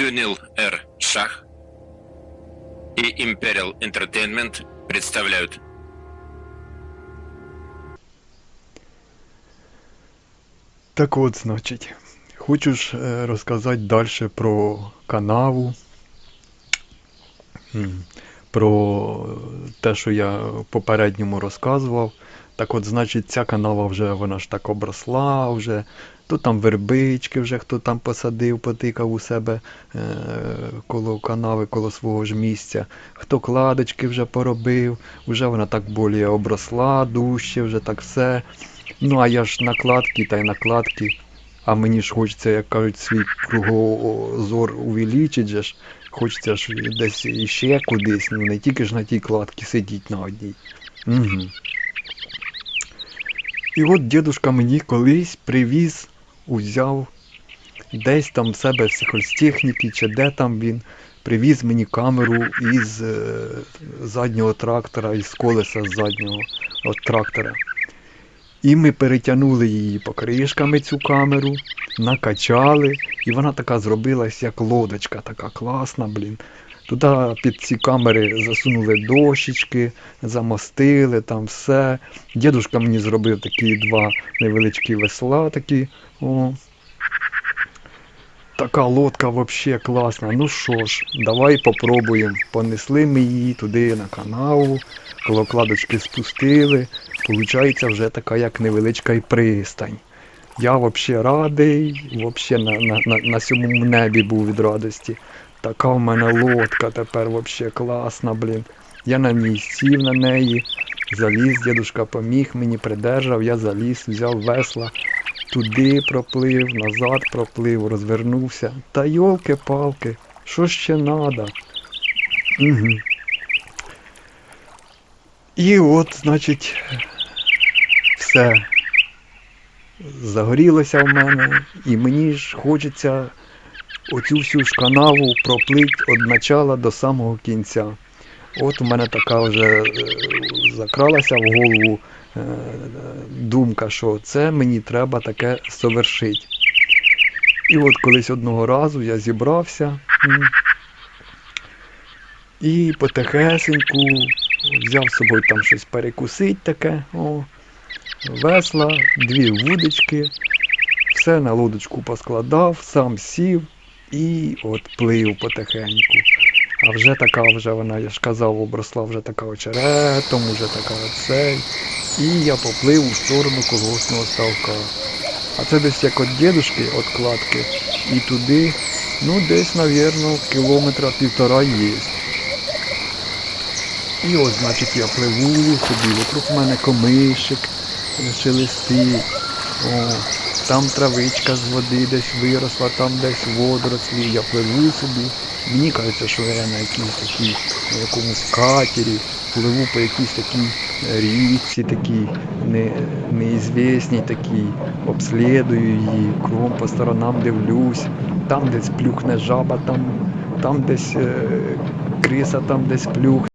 Цюнил Р. Шах и Imperial Entertainment представляют Так от, значить, хочу е, розказати далі про канаву, про те, що я попередньому розказував. Так от, значить, ця канава вже вона ж так обросла, вже то там вербички вже хто там посадив, потикав у себе е, коло канави, коло свого ж місця, хто кладочки вже поробив, вже вона так більше обросла, дужче, вже так все. Ну, а я ж накладки та й накладки. А мені ж хочеться, як кажуть, свій кругозор увеличить же ж. Хочеться ж десь іще кудись, ну не тільки ж на тій кладці сидіть на одній. Угу. І от дідушка мені колись привіз, узяв десь там в себе в сільхозтехніки, чи де там він, привіз мені камеру із е, заднього трактора, із колеса заднього от трактора. І ми перетягнули її покришками цю камеру, накачали, і вона така зробилась, як лодочка, така класна, блін. Туди під ці камери засунули дощечки, замостили там все. Дідушка мені зробив такі два невеличкі весла такі. О. Така лодка взагалі класна. Ну що ж, давай попробуємо. Понесли ми її туди на канаву, коло кладочки спустили. Получається вже така як невеличка і пристань. Я взагалі радий, взагалі на, на, на, на сьомому небі був від радості. Така в мене лодка тепер взагалі класна, блін. Я на ній сів на неї, заліз, дідушка поміг мені, придержав, я заліз, взяв весла, туди проплив, назад проплив, розвернувся. Та йолки-палки, що ще надо? Угу. І от, значить, все загорілося в мене, і мені ж хочеться оцю всю ж канаву проплить від начала до самого кінця. От у мене така вже е, закралася в голову е, думка, що це мені треба таке совершити. І от колись одного разу я зібрався і потихесеньку взяв з собою там щось перекусить таке, о, весла, дві вудочки, все на лодочку поскладав, сам сів і от плив потихеньку. А вже така вже вона, я ж казав, обросла вже така очеретом, вже така оцей. І я поплив у сторону колгоспного ставка. А це десь як від дідушки, від кладки, і туди, ну десь, навірно, кілометра півтора є. І от, значить, я пливу собі, вокруг мене комишик шелестить. О, там травичка з води десь виросла, там десь водорослі, я пливу собі. Мені кажеться, що я на якійсь такій, на якомусь катері, пливу по якійсь такій річці такій, не, неізвісній такій, обслідую її, кругом по сторонам дивлюсь, там десь плюхне жаба, там, там десь е, криса, там десь плюхне.